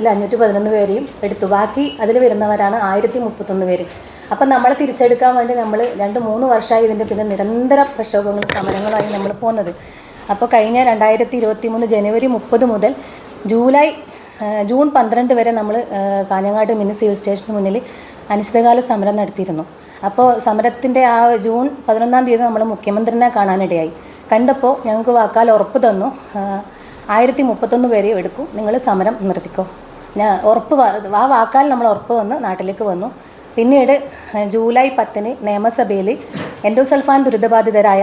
ലിസ്റ്റിൽ അഞ്ഞൂറ്റി പതിനൊന്ന് പേരെയും എടുത്തു. ബാക്കി അതിൽ വരുന്നവരാണ് ആയിരത്തി മുപ്പത്തൊന്ന് പേര്. അപ്പം നമ്മളെ തിരിച്ചെടുക്കാൻ വേണ്ടി നമ്മൾ രണ്ട് മൂന്ന് വർഷമായി ഇതിന്റെ പിന്നെ നിരന്തര പ്രക്ഷോഭങ്ങളും സമരങ്ങളായി നമ്മൾ പോകുന്നത്. അപ്പോൾ കഴിഞ്ഞ രണ്ടായിരത്തി ഇരുപത്തി മൂന്ന് ജനുവരി മുപ്പത് മുതൽ ജൂലൈ ജൂൺ പന്ത്രണ്ട് വരെ നമ്മൾ കാഞ്ഞങ്ങാട് മിനി സിവിൽ സ്റ്റേഷന് മുന്നിൽ അനിശ്ചിതകാല സമരം നടത്തിയിരുന്നു. അപ്പോൾ സമരത്തിന്റെ ആ ജൂൺ പതിനൊന്നാം തീയതി നമ്മൾ മുഖ്യമന്ത്രിനെ കാണാനിടയായി. കണ്ടപ്പോൾ ഞങ്ങൾക്ക് വാക്കാൽ ഉറപ്പ് തന്നു. ആയിരത്തി മുപ്പത്തൊന്ന് പേരെയും എടുക്കും. നിങ്ങൾ സമരം നിർത്തിക്കോ. ഞാൻ ഉറപ്പ് ആ വാക്കാൽ നമ്മൾ ഉറപ്പ് വന്ന് നാട്ടിലേക്ക് വന്നു. പിന്നീട് ജൂലൈ പത്തിന് നിയമസഭയിൽ എൻഡോസൾഫാൻ ദുരിതബാധിതരായ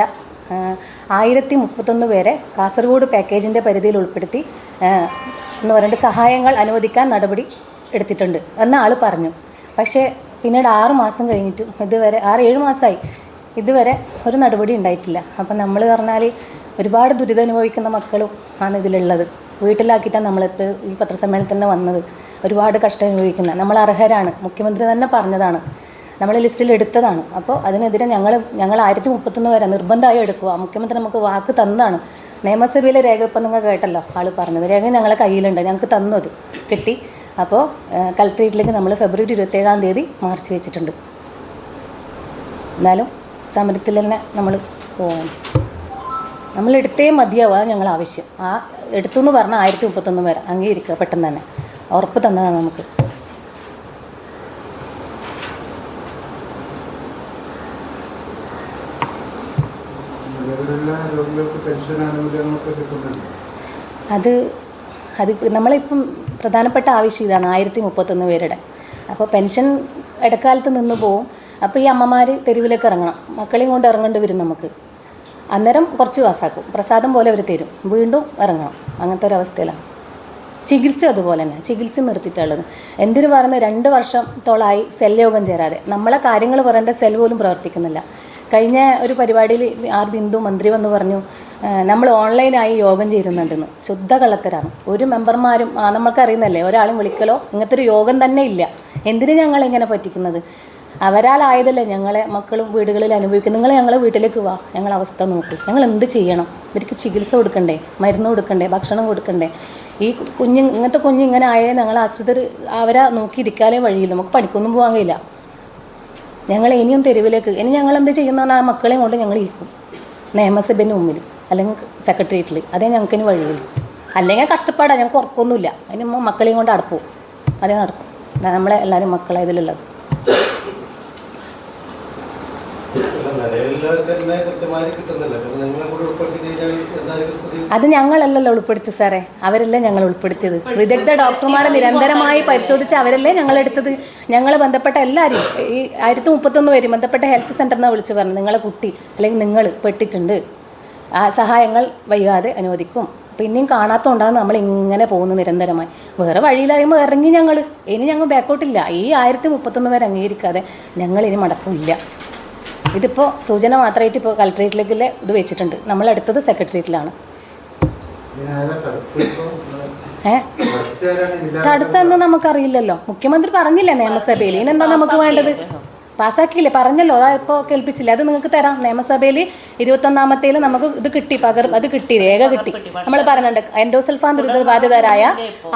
ആയിരത്തി മുപ്പത്തൊന്ന് പേരെ കാസർഗോഡ് പാക്കേജിന്റെ പരിധിയിൽ ഉൾപ്പെടുത്തി എന്ന് പറഞ്ഞിട്ട് സഹായങ്ങൾ അനുവദിക്കാൻ നടപടി എടുത്തിട്ടുണ്ട് എന്ന ആൾ പറഞ്ഞു. പക്ഷേ പിന്നീട് ആറ് മാസം കഴിഞ്ഞിട്ടും ഇതുവരെ ആറ് ഏഴ് മാസമായി ഇതുവരെ ഒരു നടപടി ഉണ്ടായിട്ടില്ല. അപ്പം നമ്മൾ പറഞ്ഞാൽ ഒരുപാട് ദുരിതം അനുഭവിക്കുന്ന മക്കളും ആണ് ഇതിലുള്ളത്. വീട്ടിലാക്കിയിട്ടാണ് നമ്മളിപ്പോൾ ഈ പത്രസമ്മേളനത്തിന് വന്നത്. ഒരുപാട് കഷ്ടം അനുഭവിക്കുന്നത് നമ്മൾ അർഹരാണ് മുഖ്യമന്ത്രി തന്നെ പറഞ്ഞതാണ് നമ്മൾ ലിസ്റ്റിൽ എടുത്തതാണ്. അപ്പോൾ അതിനെതിരെ ഞങ്ങൾ ഞങ്ങൾ ആയിരത്തി മുപ്പത്തൊന്ന് വരെ നിർബന്ധമായി എടുക്കുക. മുഖ്യമന്ത്രി നമുക്ക് വാക്ക് തന്നതാണ്. നിയമസഭയിലെ രേഖ ഇപ്പം നിങ്ങൾ കേട്ടല്ലോ ആൾ പറഞ്ഞത്. രേഖ ഞങ്ങളെ കയ്യിലുണ്ട് ഞങ്ങൾക്ക് തന്നു അത് കിട്ടി. അപ്പോൾ കലക്ട്രേറ്റിലേക്ക് നമ്മൾ ഫെബ്രുവരി ഇരുപത്തേഴാം തീയതി മാർച്ച് വെച്ചിട്ടുണ്ട്. എന്നാലും സമരത്തിൽ തന്നെ നമ്മൾ പോകാൻ നമ്മൾ എടുത്തേ മതിയാവുക ഞങ്ങൾ ആവശ്യം. ആ എടുത്തു എന്ന് പറഞ്ഞാൽ ആയിരത്തി മുപ്പത്തൊന്ന് വരെ അംഗീകരിക്കുക പെട്ടെന്ന് തന്നെ. ഉറപ്പ് തന്നതാണ് നമുക്ക്. അത് അത് നമ്മളിപ്പം പ്രധാനപ്പെട്ട ആവശ്യം ഇതാണ് ആയിരത്തി മുപ്പത്തൊന്ന് പേരുടെ. അപ്പോൾ പെൻഷൻ ഇടക്കാലത്ത് നിന്ന് പോവും. അപ്പോൾ ഈ അമ്മമാർ തെരുവിലേക്ക് ഇറങ്ങണം. മക്കളെയും കൊണ്ട് ഇറങ്ങേണ്ടി വരും നമുക്ക്. അന്നേരം കുറച്ച് കാസാക്കും പ്രസാദം പോലെ അവർ തരും. വീണ്ടും ഇറങ്ങണം. അങ്ങനത്തെ ഒരു അവസ്ഥയിലാണ് ചികിത്സ അതുപോലെ തന്നെ. ചികിത്സ നിർത്തിയിട്ടുള്ളത്. എന്തിനു പറയുന്ന? രണ്ട് വർഷത്തോളമായി സെൽ യോഗം ചേരാതെ. നമ്മളെ കാര്യങ്ങൾ പറയേണ്ട സെൽ പോലും പ്രവർത്തിക്കുന്നില്ല. കഴിഞ്ഞ ഒരു പരിപാടിയിൽ ആർ ബിന്ദു മന്ത്രി വന്ന് പറഞ്ഞു നമ്മൾ ഓൺലൈനായി യോഗം ചേരുന്നുണ്ടെന്ന്. ശുദ്ധ കള്ളത്തരാണ്. ഒരു മെമ്പർമാരും നമുക്കറിയുന്നല്ലേ ഒരാളും വിളിക്കലോ? ഇങ്ങനത്തെ ഒരു യോഗം തന്നെ ഇല്ല. എന്തിനു ഞങ്ങൾ ഇങ്ങനെ പറ്റിക്കുന്നത്? അവരാലായതല്ലേ ഞങ്ങളെ മക്കളും വീടുകളിൽ അനുഭവിക്കുന്നത്? നിങ്ങൾ ഞങ്ങളെ വീട്ടിലേക്ക് വാ. ഞങ്ങളെ അവസ്ഥ നോക്ക്. ഞങ്ങൾ എന്ത് ചെയ്യണം? ഇവർക്ക് ചികിത്സ കൊടുക്കണ്ടേ? മരുന്ന് കൊടുക്കണ്ടേ? ഭക്ഷണം കൊടുക്കണ്ടേ? ഈ കുഞ്ഞ് ഇങ്ങനത്തെ കുഞ്ഞ് ഇങ്ങനെ ആയേ ഞങ്ങൾ ആശ്രിതർ അവരെ നോക്കിയിരിക്കാനേ വഴിയില്ല. നമുക്ക് പണിക്കൊന്നും പോകാൻ കഴിയില്ല. ഞങ്ങൾ ഇനിയും തെരുവിലേക്ക്. ഇനി ഞങ്ങൾ എന്ത് ചെയ്യുന്ന ആ മക്കളെയും കൊണ്ട് ഞങ്ങൾ ഇരിക്കും. നിയമസഭേന്റെ മുമ്പിൽ. അല്ലെങ്കിൽ സെക്രട്ടേറിയറ്റിൽ. അതേ ഞങ്ങൾക്ക് ഇനി വഴിയുള്ളൂ. അല്ലെങ്കിൽ കഷ്ടപ്പാടാണ് ഞങ്ങൾക്ക് ഉറക്കൊന്നുമില്ല. അതിന് മക്കളെയും കൊണ്ട് അടപ്പും അതേ നടക്കും. നമ്മളെ എല്ലാവരും മക്കളെ ഇതിലുള്ളത് നിലവിലുള്ളവർക്ക് തന്നെ കൃത്യമായി കിട്ടുന്നില്ല പിന്നെ നിങ്ങളെ കൂടെ ഉൾപ്പെടുത്തി കഴിഞ്ഞാൽ എന്തായാലും സ്ഥിതി അത് ഞങ്ങളല്ലല്ലോ ഉൾപ്പെടുത്തി സാറേ. അവരല്ലേ ഞങ്ങൾ ഉൾപ്പെടുത്തിയത്? വിദഗ്ധ ഡോക്ടർമാരെ നിരന്തരമായി പരിശോധിച്ച് അവരല്ലേ ഞങ്ങൾ എടുത്തത്? ഞങ്ങളെ ബന്ധപ്പെട്ട എല്ലാവരും ഈ ആയിരത്തി മുപ്പത്തൊന്ന് പേര് ബന്ധപ്പെട്ട ഹെൽത്ത് സെന്ററിനെ വിളിച്ച് പറഞ്ഞു നിങ്ങളെ കുട്ടി അല്ലെങ്കിൽ നിങ്ങൾ പെട്ടിട്ടുണ്ട്. ആ സഹായങ്ങൾ വൈകാതെ അനുവദിക്കും. പിന്നെയും കാണാത്തതുകൊണ്ടാണ് നമ്മൾ ഇങ്ങനെ പോകുന്നു നിരന്തരമായി. വേറെ വഴിയിലായുമ്പോൾ ഇറങ്ങി ഞങ്ങൾ ഇനി ഞങ്ങൾ ബാക്കോട്ടില്ല ഈ ആയിരത്തി മുപ്പത്തൊന്ന് പേരെ അംഗീകരിക്കാതെ ഞങ്ങൾ ഇനി മടക്കില്ല ഇതിപ്പോൾ സൂചന മാത്രമായിട്ട് ഇപ്പോൾ കളക്ട്രേറ്റിലേക്കുള്ള ഇത് വെച്ചിട്ടുണ്ട്. നമ്മൾ അടുത്തത് സെക്രട്ടേറിയറ്റിലാണ്. ഏഹ് തടസ്സം എന്ന് നമുക്കറിയില്ലല്ലോ. മുഖ്യമന്ത്രി പറഞ്ഞില്ലേ നിയമസഭയിൽ? ഇനെന്താ നമുക്ക് വേണ്ടത്? പാസ്സാക്കിയില്ലേ പറഞ്ഞല്ലോ. അതാ ഇപ്പോൾ കേൾപ്പിച്ചില്ല? അത് നിങ്ങൾക്ക് തരാം. നിയമസഭയിൽ ഇരുപത്തൊന്നാമത്തേൽ നമുക്ക് ഇത് കിട്ടി. പകർ അത് കിട്ടി. രേഖ കിട്ടി. നമ്മൾ പറയുന്നുണ്ട് എൻഡോസൾഫാൻ ദുരിതബാധിതരായ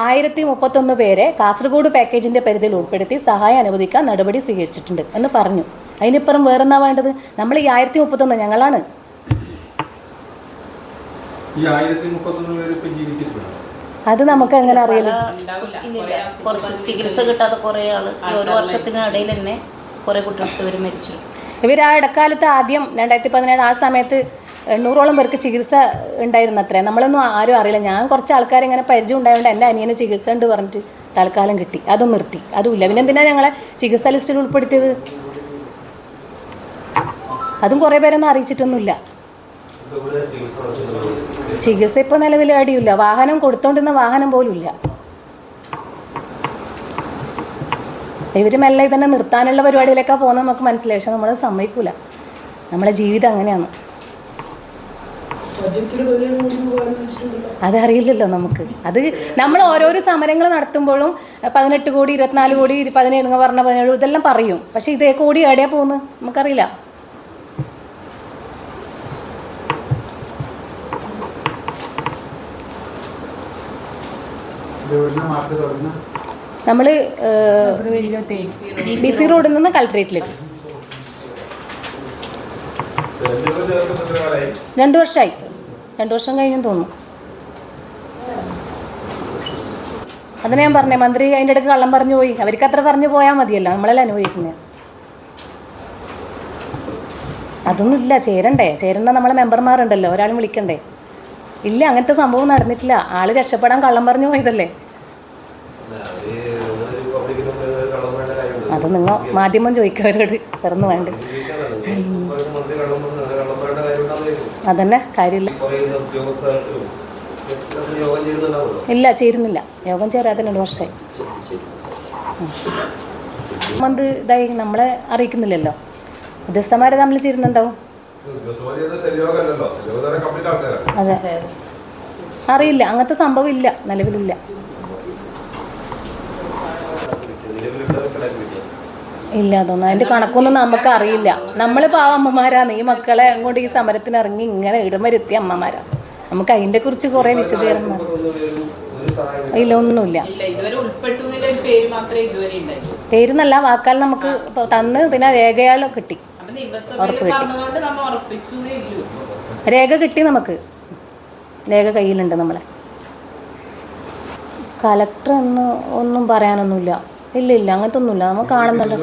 ആയിരത്തി മുപ്പത്തൊന്ന് പേരെ കാസർഗോഡ് പാക്കേജിന്റെ പരിധിയിൽ ഉൾപ്പെടുത്തി സഹായം അനുവദിക്കാൻ നടപടി സ്വീകരിച്ചിട്ടുണ്ട് എന്ന് പറഞ്ഞു. അതിനിപ്പുറം വേറെന്നാ വേണ്ടത്? നമ്മൾ ഈ ആയിരത്തി മുപ്പത്തൊന്ന് ഞങ്ങളാണ് അത് നമുക്ക് എങ്ങനെ അറിയില്ല. കുറച്ച് ചികിത്സ കിട്ടാതെ കുറേ ആൾ ഒരു വർഷത്തിനിടയിൽ തന്നെ കുറേ കുട്ടികൾക്ക് ഇവർ മരിച്ചു. ഇവർ ആ ഇടക്കാലത്ത് ആദ്യം രണ്ടായിരത്തി പതിനേഴ് ആ സമയത്ത് എണ്ണൂറോളം പേർക്ക് ചികിത്സ ഉണ്ടായിരുന്നു അത്രേ നമ്മളൊന്നും ആരും അറിയില്ല. ഞാൻ കുറച്ച് ആൾക്കാർ ഇങ്ങനെ പരിചയം ഉണ്ടായതുകൊണ്ട് എന്റെ അനിയന് ചികിത്സ ഉണ്ട് പറഞ്ഞിട്ട് തൽക്കാലം കിട്ടി. അതും നിർത്തി. അതുമില്ല പിന്നെ എന്തിനാണ് ഞങ്ങളെ ചികിത്സാ ലിസ്റ്റിൽ ഉൾപ്പെടുത്തിയത്? അതും കുറേ പേരൊന്നും അറിയിച്ചിട്ടൊന്നുമില്ല. ചികിത്സ ഇപ്പോൾ നിലവിൽ അടിയില്ല. വാഹനം കൊടുത്തോണ്ടിരുന്ന വാഹനം പോലും ഇല്ല ഇവർ മെല്ലെ തന്നെ നിർത്താനുള്ള പരിപാടിയിലേക്കാ പോകുന്നത് നമുക്ക് മനസ്സിലായി. പക്ഷെ നമ്മളത് സമ്മതിക്കൂല. നമ്മളെ ജീവിതം അങ്ങനെയാണ്. അതറിയില്ലല്ലോ നമുക്ക്. അത് നമ്മൾ ഓരോരോ സമരങ്ങൾ നടത്തുമ്പോഴും പതിനെട്ട് കോടി ഇരുപത്തിനാല് കോടി പതിനേഴ് പറഞ്ഞ പതിനേഴ് ഇതെല്ലാം പറയും. പക്ഷെ ഇതേ കോടി എവിടെയാ പോകുന്നത്? നമുക്കറിയില്ല ഇത് എവിടുന്ന മാർച്ച് തുടങ്ങുന്ന നമ്മൾ ബി സി റോഡിൽ നിന്ന് കളക്ട്രേറ്റിലേക്ക് രണ്ടു വർഷമായി രണ്ട് വർഷം കഴിഞ്ഞെന്ന് തോന്നുന്നു. അതിനെ ഞാൻ പറഞ്ഞേ മന്ത്രി അതിന്റെ ഇടയ്ക്ക് കള്ളം പറഞ്ഞു പോയി. അവർക്ക് അത്ര പറഞ്ഞു പോയാൽ മതിയല്ലോ. നമ്മളല്ലേ അനുഭവിക്കുന്നത് അതൊന്നും ഇല്ല ചേരണ്ടേ. ചേരുന്ന നമ്മളെ മെമ്പർമാരുണ്ടല്ലോ. ഒരാളും വിളിക്കണ്ടേ. ഇല്ല അങ്ങനത്തെ സംഭവം നടന്നിട്ടില്ല. ആൾ രക്ഷപ്പെടാൻ കള്ളം പറഞ്ഞു പോയതല്ലേ. അത് നിങ്ങൾ മാധ്യമം ചോദിക്കവരോട് പറഞ്ഞു വേണ്ട. അതന്നെ കാര്യമില്ല. ഇല്ല ചേരുന്നില്ല. യോഗം ചേരാതെ രണ്ട് വർഷമായി മന്ത് ഇതായി നമ്മളെ അറിയിക്കുന്നില്ലല്ലോ. ഉദ്യോഗസ്ഥന്മാരെ തമ്മിൽ ചേരുന്നുണ്ടാവും. അതെ. അറിയില്ല. അങ്ങനത്തെ സംഭവം ഇല്ല. നിലവിലില്ല. ഇല്ല തോന്നുന്നു അതിന്റെ കണക്കൊന്നും നമുക്ക് അറിയില്ല നമ്മൾ പാവമ്മമാരാണ് ഈ മക്കളെ അങ്ങോട്ട് ഈ സമരത്തിന് ഇറങ്ങി ഇങ്ങനെ ഇടമരുത്തിയ അമ്മമാരാ. നമുക്ക് അതിന്റെ കുറിച്ച് കുറെ വിശദീകരണം ഇല്ല ഒന്നുമില്ല. പേരുന്നല്ല വാക്കാൽ നമുക്ക് തന്ന് പിന്നെ രേഖയാളോ കിട്ടി. ഉറപ്പ് കിട്ടി. രേഖ കിട്ടി നമുക്ക്. രേഖ കയ്യിലുണ്ട് നമ്മളെ. കലക്ടർ എന്ന് ഒന്നും പറയാനൊന്നുമില്ല. ഇല്ല ഇല്ല അങ്ങനത്തെ ഒന്നുമില്ല നമ്മൾ കാണുന്നുണ്ട്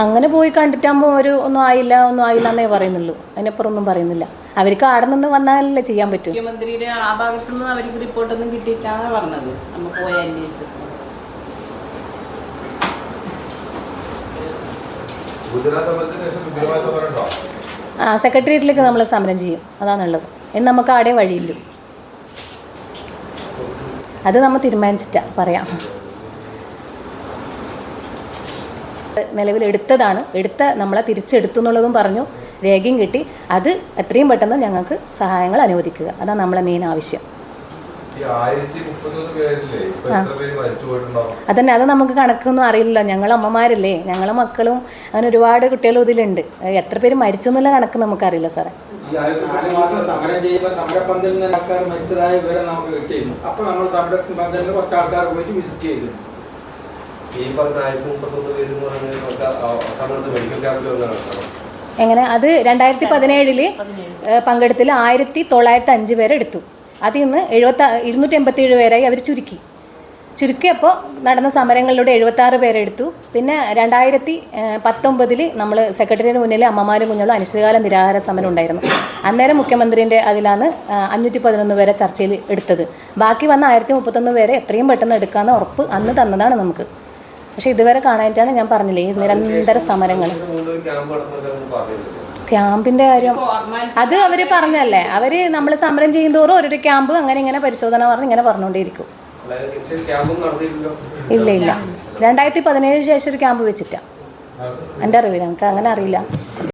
അങ്ങനെ പോയി കണ്ടിട്ടാകുമ്പോൾ ഒരു ഒന്നും ആയില്ല ഒന്നും ആയില്ല എന്നേ പറയുന്നുള്ളൂ. അതിനപ്പുറം ഒന്നും പറയുന്നില്ല. അവർക്ക് ആടെ നിന്ന് വന്നാലല്ലേ ചെയ്യാൻ പറ്റും. മുഖ്യമന്ത്രിയുടെ ആ ഭാഗത്തുനിന്ന് അവർക്ക് റിപ്പോർട്ടൊന്നും കിട്ടിയിട്ടാണ് പറഞ്ഞത്. നമ്മൾ പോയി അന്വേഷിച്ചു ആ സെക്രട്ടേറിയറ്റിലേക്ക് നമ്മൾ സമരം ചെയ്യും. അതാണുള്ളത് എന്ന് നമുക്ക് ആടെ വഴിയില്ല. അത് നമ്മൾ തീരുമാനിച്ചിട്ട് പറയാം. നിലവിൽ എടുത്തതാണ് എടുത്ത നമ്മളെ തിരിച്ചെടുത്തു എന്നുള്ളതും പറഞ്ഞു. രേഖയും കിട്ടി. അത് എത്രയും പെട്ടെന്ന് ഞങ്ങൾക്ക് സഹായങ്ങൾ അനുവദിക്കുക. അതാണ് നമ്മളെ മെയിൻ ആവശ്യം. അതന്നെ അത് നമുക്ക് കണക്കൊന്നും അറിയില്ല ഞങ്ങൾ അമ്മമാരല്ലേ? ഞങ്ങളെ മക്കളും അങ്ങനെ ഒരുപാട് കുട്ടികളും ഇതിലുണ്ട്. എത്ര പേര് മരിച്ചു എന്നുള്ള കണക്ക് നമുക്കറിയില്ല സാറേ. നമുക്ക് അറിയില്ല വന്നതാണ് എങ്ങനെ? അത് രണ്ടായിരത്തി പതിനേഴിൽ പങ്കെടുത്തിൽ ആയിരത്തി തൊള്ളായിരത്തി അഞ്ച് പേരെ എടുത്തു. അതിൽ നിന്ന് എഴുപത്തി ഇരുന്നൂറ്റി എൺപത്തി ഏഴ് പേരായി അവർ ചുരുക്കി. ചുരുക്കിയപ്പോൾ നടന്ന സമരങ്ങളിലൂടെ എഴുപത്താറ് പേരെടുത്തു പിന്നെ രണ്ടായിരത്തി പത്തൊമ്പതിൽ നമ്മൾ സെക്രട്ടറിയുടെ മുന്നിൽ അമ്മമാരും കുഞ്ഞുള്ള അനിശ്ചിതകാല നിരാഹാര സമരം ഉണ്ടായിരുന്നു. അന്നേരം മുഖ്യമന്ത്രിന്റെ അതിലാണ് അഞ്ഞൂറ്റി പതിനൊന്ന് പേരെ ചർച്ചയിൽ എടുത്തത്. ബാക്കി വന്ന ആയിരത്തി മുപ്പത്തൊന്ന് പേരെ എത്രയും പെട്ടെന്ന് എടുക്കാമെന്ന് ഉറപ്പ് അന്ന് തന്നതാണ് നമുക്ക്. പക്ഷേ ഇതുവരെ കാണാനായിട്ടാണ് ഞാൻ പറഞ്ഞില്ലേ ഈ നിരന്തര സമരങ്ങൾ ക്യാമ്പിന്റെ കാര്യം. അത് അവർ പറഞ്ഞല്ലേ അവർ നമ്മൾ സമരം ചെയ്യുന്തോറും ഓരോരോ ക്യാമ്പ് അങ്ങനെ ഇങ്ങനെ പരിശോധന പറഞ്ഞ് ഇങ്ങനെ പറഞ്ഞുകൊണ്ടേയിരിക്കും. ഇല്ല ഇല്ല. രണ്ടായിരത്തി പതിനേഴിന് ശേഷം ഒരു ക്യാമ്പ് വെച്ചിട്ടാ. എന്റെ അറിവില്ല എനിക്ക് അങ്ങനെ അറിയില്ല.